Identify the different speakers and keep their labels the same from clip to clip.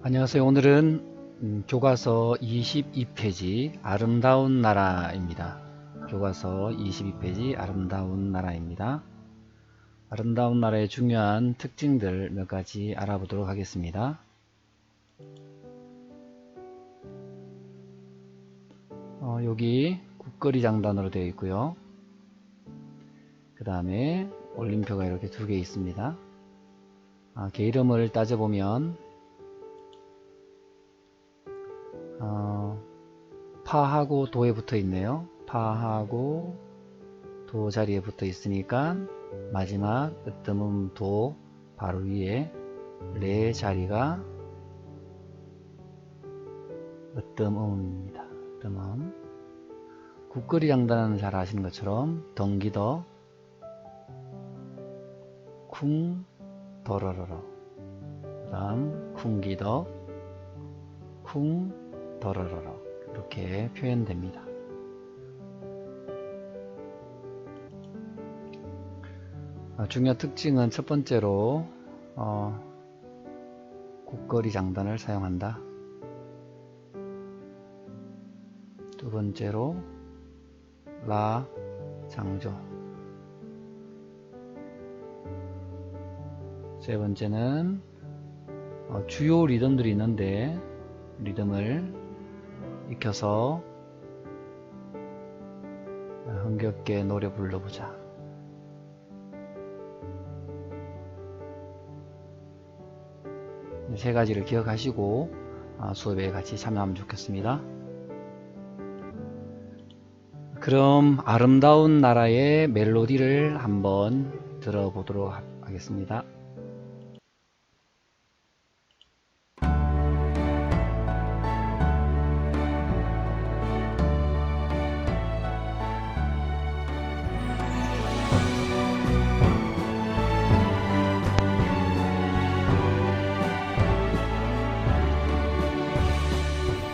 Speaker 1: 안녕하세요. 오늘은 음, 교과서 22페이지 아름다운 나라입니다. 교과서 22페이지 아름다운 나라입니다. 아름다운 나라의 중요한 특징들 몇 가지 알아보도록 하겠습니다. 어, 여기 국거리 장단으로 되어 있고요. 그 다음에 올림표가 이렇게 두 개 있습니다. 아, 개 이름을 따져보면 어, 파하고 도에 붙어 있네요. 파하고 도 자리에 붙어 있으니까 마지막 으뜸음 도 바로 위에 레 자리가 으뜸음입니다. 으뜸음 국거리 장단은 잘 아시는 것처럼 덩기더 쿵 더러러러 그 다음 쿵기더 쿵 더러러러 이렇게 표현됩니다. 어, 중요한 특징은 첫 번째로 어, 국거리 장단을 사용한다. 두 번째로 라 장조 세 번째는 어, 주요 리듬들이 있는데 리듬을 익혀서 흥겹게 노래 불러보자. 세 가지를 기억하시고 아, 수업에 같이 참여하면 좋겠습니다. 그럼 아름다운 나라의 멜로디를 한번 들어보도록 하겠습니다.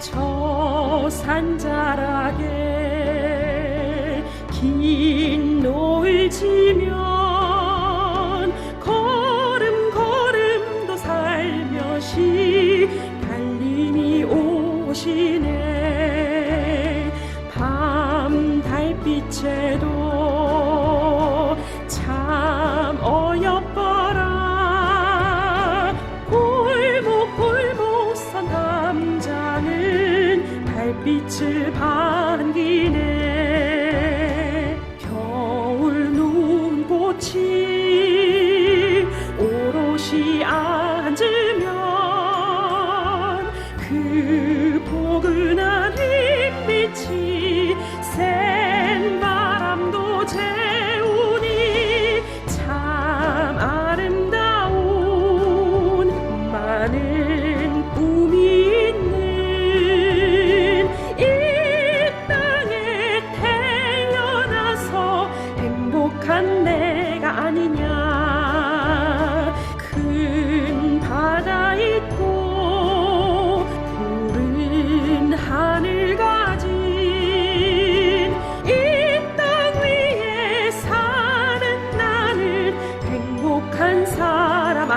Speaker 2: 저 산자락에 긴 노을 지면 걸음 걸음도 살며시 달님이 오시네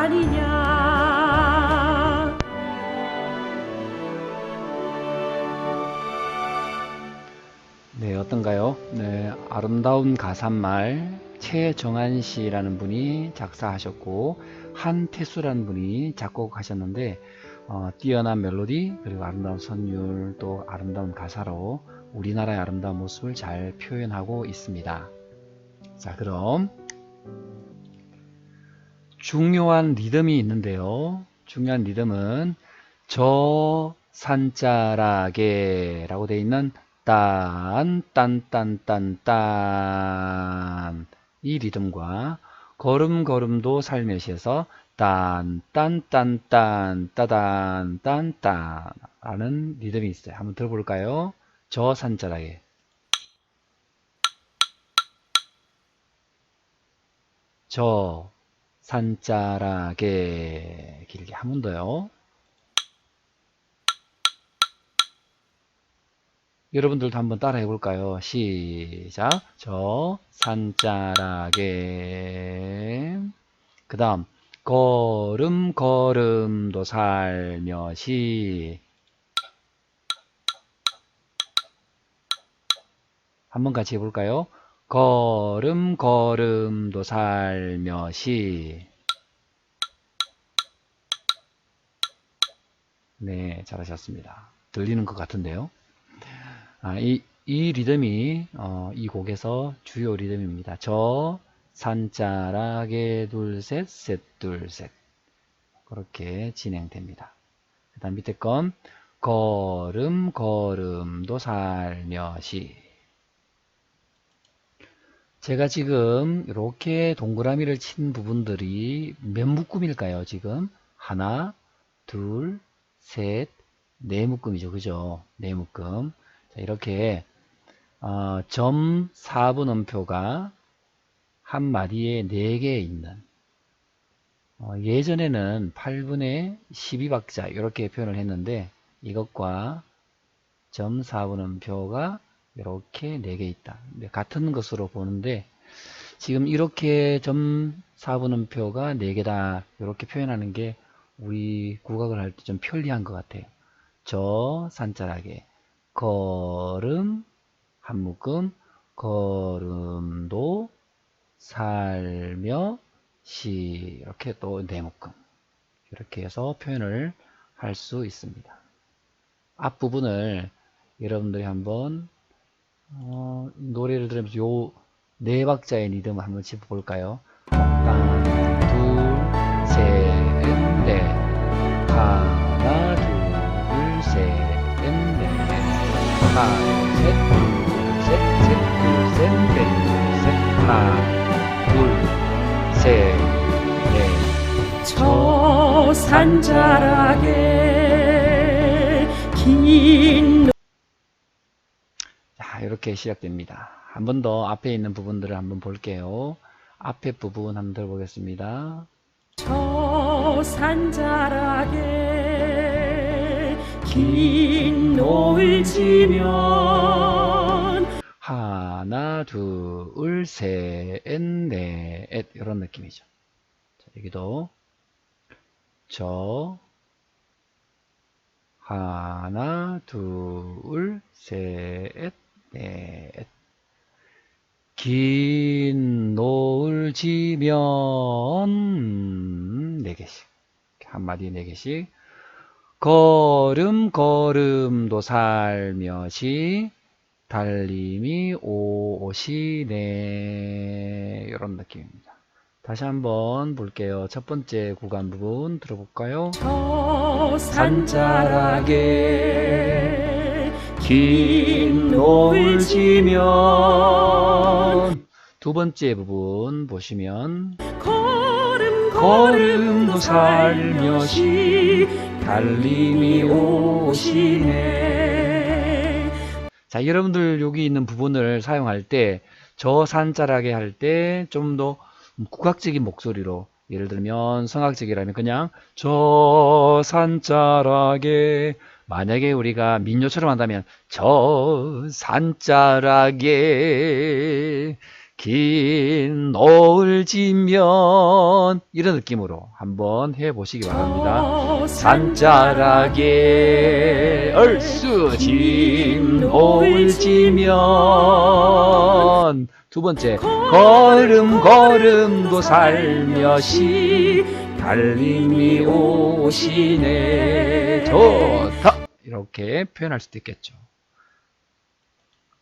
Speaker 2: 아니냐
Speaker 1: 네, 어떤가요? 네, 아름다운 가사말 최정한 씨라는 분이 작사하셨고 한태수라는 분이 작곡하셨는데 어, 뛰어난 멜로디 그리고 아름다운 선율 또 아름다운 가사로 우리나라의 아름다운 모습을 잘 표현하고 있습니다. 자, 그럼 중요한 리듬이 있는데요. 중요한 리듬은 저 산자락에 라고 되어 있는 딴, 딴, 딴, 딴, 딴. 이 리듬과 걸음, 걸음도 살며시에서 딴, 딴, 딴, 딴, 따단, 딴, 딴. 라는 리듬이 있어요. 한번 들어볼까요? 저 산자락에. 저 산자락에 길게 한 번 더요. 여러분들도 한번 따라해 볼까요? 시작. 저 산자락에 그 다음 걸음 걸음도 살며시 한번 같이 해볼까요? 걸음 걸음도 살며시 네, 잘하셨습니다. 들리는 것 같은데요. 아, 이, 이 리듬이 어, 이 곡에서 주요 리듬입니다. 저, 산자락에 둘, 셋, 셋, 둘, 셋. 그렇게 진행됩니다. 그 다음 밑에 건 걸음, 걸음도 살며시. 제가 지금 이렇게 동그라미를 친 부분들이 몇 묶음일까요? 지금 하나, 둘, 셋, 네 묶음이죠. 그죠? 네 묶음. 자, 이렇게 어, 점 4분음표가 한 마디에 4개 있는 어, 예전에는 8분의 12박자 이렇게 표현을 했는데 이것과 점 4분음표가 이렇게 4개 있다. 네, 같은 것으로 보는데 지금 이렇게 점 4분음표가 4개다 이렇게 표현하는 게 우리 국악을 할 때 좀 편리한 것 같아요. 저 산자락에 걸음 한 묶음 걸음도 살며 시 이렇게 또 네 묶음 이렇게 해서 표현을 할 수 있습니다. 앞부분을 여러분들이 한번 어, 노래를 들으면서 요 네 박자의 리듬을 한번 짚어볼까요? 하나, 둘, 셋, 넷. 하나, 둘, 셋, 넷. 하나, 셋, 둘, 셋, 셋, 둘, 셋, 넷, 둘, 셋. 하나, 둘, 셋, 넷.
Speaker 2: 저 산자락에 긴
Speaker 1: 자, 이렇게 시작됩니다. 한 번 더 앞에 있는 부분들을 한번 볼게요. 앞에 부분 한번 들어보겠습니다.
Speaker 2: 저 산자락에 긴 노을 지면
Speaker 1: 하나, 둘, 셋, 넷, 이런 느낌이죠. 자, 여기도 저 하나, 둘, 셋, 넷. 긴 노을 지면 네 개씩 한 마디 네 개씩 걸음 걸음도 살며시 달림이 오시네 이런 느낌입니다. 다시 한번 볼게요. 첫 번째 구간 부분 들어볼까요?
Speaker 2: 저 산자락에
Speaker 1: 긴 노을 지면 두 번째 부분 보시면
Speaker 2: 걸음
Speaker 1: 걸음도 살며시 달림이 오시네. 자 여러분들 여기 있는 부분을 사용할 때 저 산자락에 할 때 좀 더 국악적인 목소리로 예를 들면 성악적이라면 그냥 저 산자락에 만약에 우리가 민요처럼 한다면 저 산자락에 긴 노을 지면 이런 느낌으로 한번 해보시기 바랍니다.
Speaker 2: 저
Speaker 1: 산자락에 얼쑤 진 노을 지면 두 번째 걸음 걸음도 살며시 달림이 오시네. 좋다 이렇게 표현할 수도 있겠죠.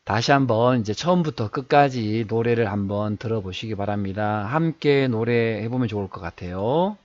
Speaker 1: 다시 한번 이제 처음부터 끝까지 노래를 한번 들어보시기 바랍니다. 함께 노래해 보면 좋을 것 같아요.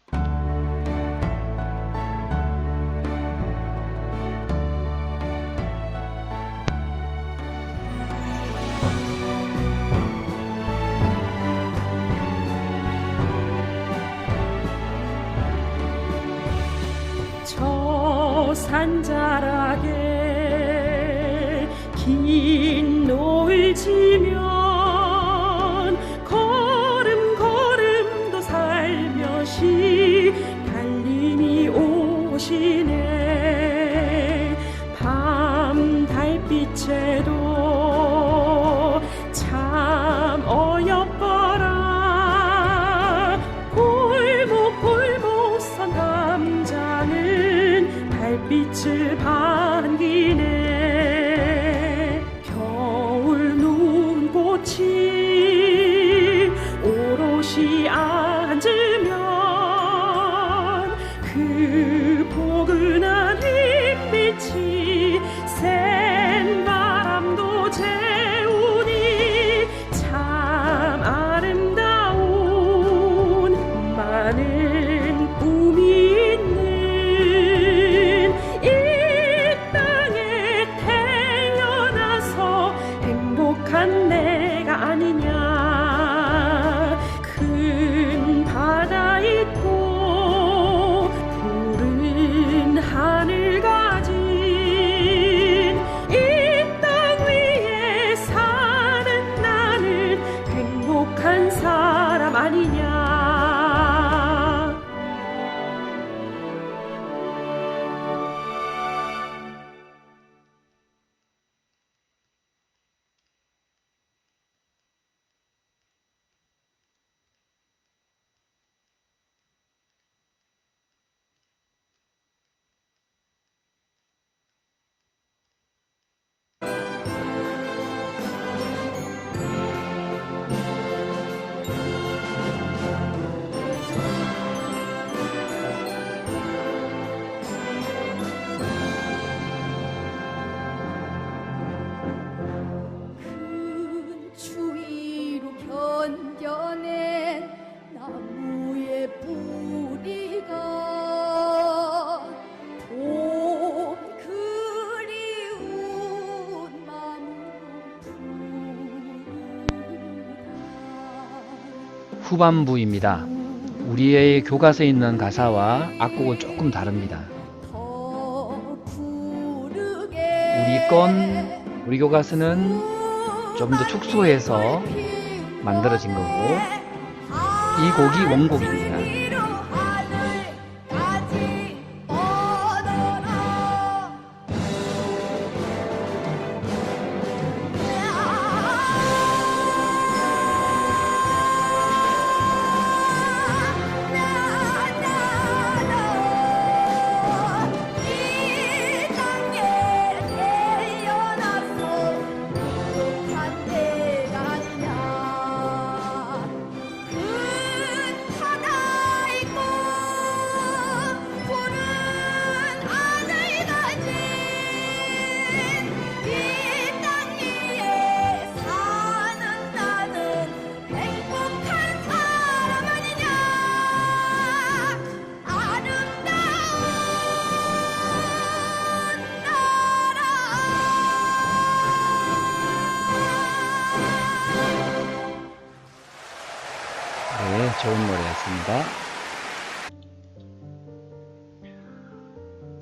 Speaker 1: 후반부입니다. 우리의 교과서에 있는 가사와 악곡은 조금 다릅니다. 우리 건 우리 교과서는 좀 더 축소해서 만들어진 거고 이 곡이 원곡입니다.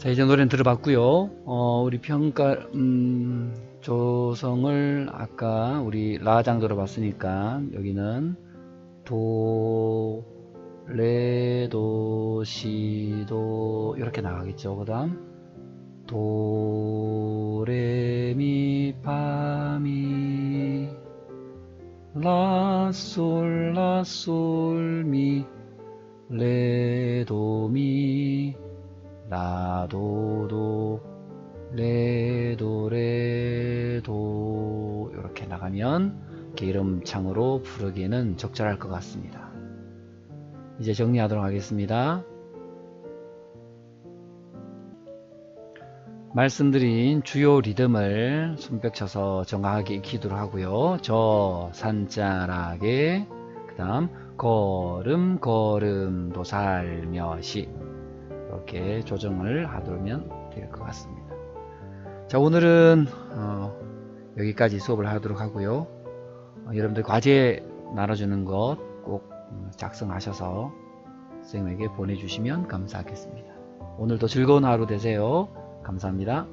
Speaker 1: 자, 이제 노래는 들어봤고요. 어, 우리 평가, 음, 조성을 아까 우리 라장 들어봤으니까 여기는 도, 레, 도, 시, 도 이렇게 나가겠죠. 그 다음 도, 레, 미, 파, 미 라, 솔, 라, 솔, 미, 레, 도, 미, 라, 도, 도, 레, 도, 레, 도, 이렇게 나가면 기름창으로 부르기는 적절할 것 같습니다. 이제 정리하도록 하겠습니다. 말씀드린 주요 리듬을 손뼉 쳐서 정확하게 익히도록 하고요. 저 산자락에 그 다음 걸음 걸음도 살며시 이렇게 조정을 하면 될것 같습니다. 자 오늘은 어, 여기까지 수업을 하도록 하고요. 어, 여러분들 과제 나눠주는 것 꼭 작성하셔서 선생님에게 보내주시면 감사하겠습니다. 오늘도 즐거운 하루 되세요. 감사합니다.